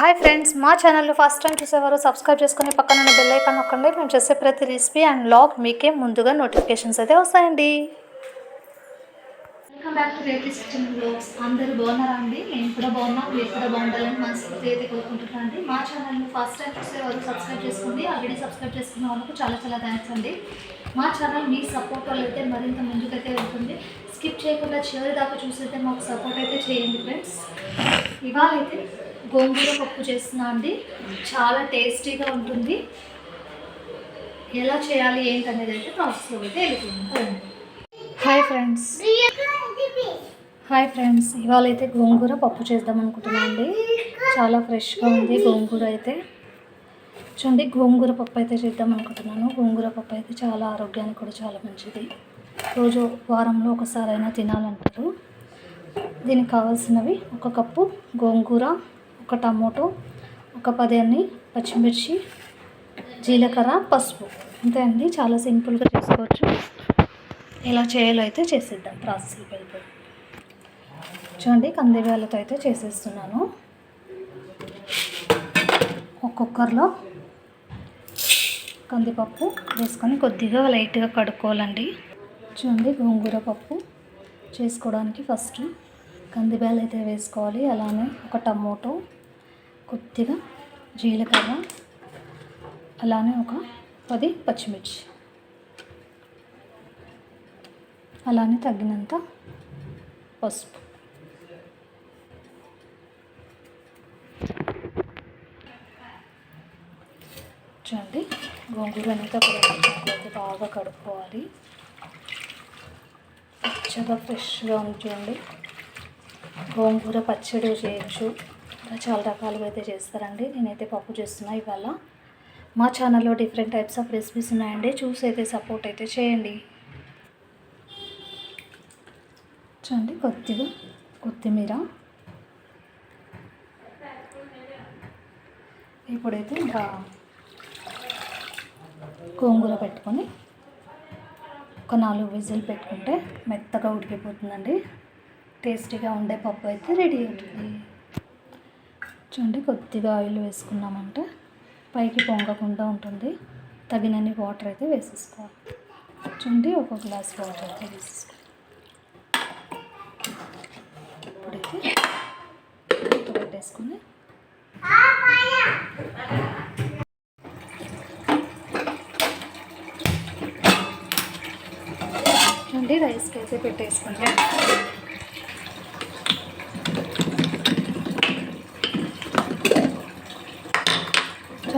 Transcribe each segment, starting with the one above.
Hi friends మా ఛానల్లో first time చూసేవారు సబ్స్క్రైబ్ చేసుకుని పక్కన ఉన్న బెల్ ఐకాన్ నొక్కండి. మేము చేసే ప్రతి రెసిపీ అండ్ లాగ్ మీకే ముందుగా నోటిఫికేషన్స్ అయితే వస్తాయండి. వెల్కమ్ బ్యాక్ టు రేపీ సిస్టమ్ బ్లాగ్స్ అందరూ బాగున్నారా అండి? నేను కూడా బాగున్నా. మీరు కూడా బాగుండాలని మనస్ఫూర్తి అయితే కోరుకుంటున్నాను అండి. మా ఛానల్ని ఫస్ట్ టైం చూసేవారు సబ్స్క్రైబ్ చేసుకోండి. ఆల్రెడీ సబ్స్క్రైబ్ చేసుకున్న వాళ్ళకు చాలా చాలా థ్యాంక్స్ అండి. మా ఛానల్ మీ సపోర్ట్ వల్ల అయితే మరింత ముందుకైతే వెళ్తుంది. స్కిప్ చేయకుండా చివరి దాకా చూసైతే మాకు సపోర్ట్ అయితే చేయండి ఫ్రెండ్స్. ఇవాళ అయితే గోంగూర పప్పు చేస్తున్నా అండి. చాలా టేస్టీగా ఉంటుంది. ఎలా చేయాలి ఏంటనేది అయితే ప్రాసెస్లో అయితే హాయ్ ఫ్రెండ్స్ హాయ్ ఫ్రెండ్స్ ఇవాళ అయితే గోంగూర పప్పు చేద్దాం అనుకుంటున్నాను అండి. చాలా ఫ్రెష్గా ఉంది గోంగూర అయితే. చూడండి గోంగూర పప్పు అయితే చేద్దాం అనుకుంటున్నాను. గోంగూర పప్పు అయితే చాలా ఆరోగ్యానికి కూడా చాలా మంచిది. రోజు వారంలో ఒకసారి అయినా తినాలంటారు. దీనికి కావాల్సినవి ఒక కప్పు గోంగూర ఒక టమోటో ఒక పది పచ్చిమిర్చి జీలకర్ర పసుపు. అంతే అండి. చాలా సింపుల్గా చేసుకోవచ్చు. ఎలా చేయాలో అయితే చేసేద్దాం ప్రాసెస్కి వెళ్ళిపోయి. చూడండి కందివేలతో అయితే చేసేస్తున్నాను. ఒక కుక్కర్లో కందిపప్పు వేసుకొని కొద్దిగా లైట్గా కడుక్కోవాలండి. చూడండి గోంగూర పప్పు చేసుకోవడానికి ఫస్ట్ కందిబేలు అయితే వేసుకోవాలి. అలానే ఒక టమోటో కొద్దిగా జీలకర్ర అలానే ఒక పది పచ్చిమిర్చి. అలానే తగినంత పసుపు. చూడండి గోంగూర అనేది ఒక బాగా కడుక్కోవాలి. పచ్చగా ఫ్రెష్గా ఉంది చూడండి. గోంగూర పచ్చడి చేయొచ్చు. ఇలా చాలా రకాలుగా అయితే చేస్తారండి. నేనైతే పప్పు చేస్తున్నా ఇవాళ. మా ఛానల్లో డిఫరెంట్ టైప్స్ ఆఫ్ రెసిపీస్ ఉన్నాయండి. చూసి అయితే సపోర్ట్ అయితే చేయండి. చూడండి కొద్దిగా కొత్తిమీర. ఇప్పుడైతే ఇంకా గోంగూర పెట్టుకొని ఒక నాలుగు విజిల్ పెట్టుకుంటే మెత్తగా ఉడికిపోతుందండి. టేస్టీగా ఉండే పప్పు అయితే రెడీ అవుతుంది. చూడండి కొద్దిగా ఆయిల్ వేసుకున్నామంటే పైకి పొంగకుండా ఉంటుంది. తగినన్ని వాటర్ అయితే వేసేసుకోవాలి. చూడండి ఒక గ్లాస్ వాటర్ అయితే వేసేసుకోవాలి. ఇప్పుడైతే పెట్టేసుకుని చూడండి రైస్కి అయితే పెట్టేసుకుంటాం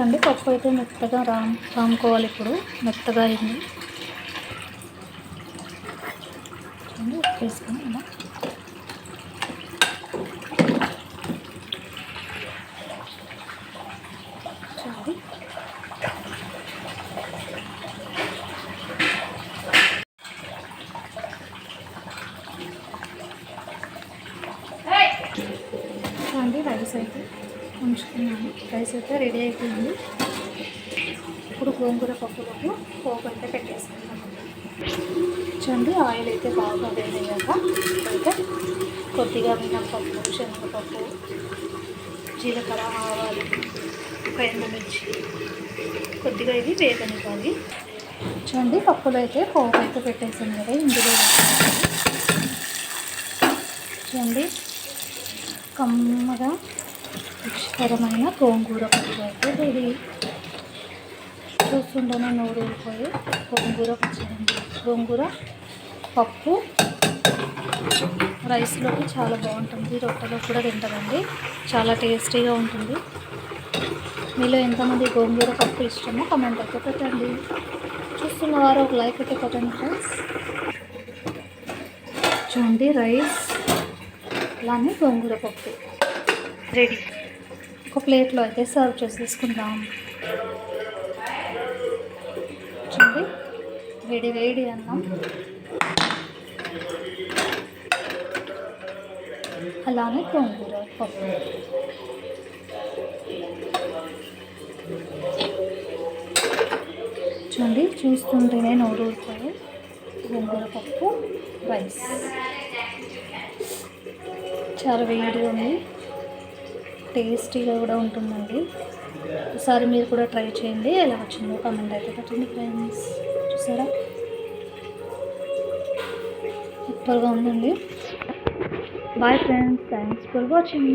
చూడండి పప్పు అయితే మెత్తగా రామ్ రాముకోవాలి ఇప్పుడు. మెత్తగా అయింది. చూడండి వేసుకొని ఇలా. చూడండి రైస్ అయితే. ఉంచుకున్నాను రైస్ అయితే రెడీ అయిపోయింది. ఇప్పుడు గోంగూర పప్పులకు పోపు అయితే పెట్టేసుకుంటాము చూడండి ఆయిల్ అయితే బాగా వేడయ్యాక అయితే కొద్దిగా మినప్పప్పు శనగపప్పు జీలకర్ర ఆవాలు ఒక ఎండుమిర్చి కొద్దిగా ఇది వేగనివ్వాలి చూడండి పప్పులు అయితే పోపు అయితే పెట్టేసాను కదా ఇందులో చండి చూడండి కమ్మగా రుచికరమైన గోంగూర పప్పు అయితే రెడీ. చూస్తుంటేనే నోరు ఊరిపోయి గోంగూర పచ్చడి గోంగూర పప్పు రైస్లోకి చాలా బాగుంటుంది. రొట్టెలో కూడా తింటారండి. చాలా టేస్టీగా ఉంటుంది. మీలో ఎంతమంది గోంగూర పప్పు ఇష్టమో కమెంట్ అయితే పెట్టండి. చూస్తున్న వారు ఒక లైక్ అయితే పెట్టండి ఫ్రెండ్స్ చూడండి రైస్ అలానే గోంగూర పప్పు. రెడీ. ఒక ప్లేట్లో అయితే సర్వ్ చేసి తీసుకుందాం చూడండి వేడి వేడి అన్నం. అలానే గోంగూర పప్పు. చూడండి చూస్తుంటేనే నోరు ఊరుతాయి గోంగూర పప్పు రైస్. చాలా వేడిగా ఉంది. టేస్టీగా కూడా ఉంటుందండి. ఒకసారి మీరు కూడా ట్రై చేయండి. ఎలా వచ్చిందో కామెంట్ అయితే పెట్టండి ఫ్రెండ్స్ చూసారా? సూపర్గా ఉందండి. Bye friends thanks for watching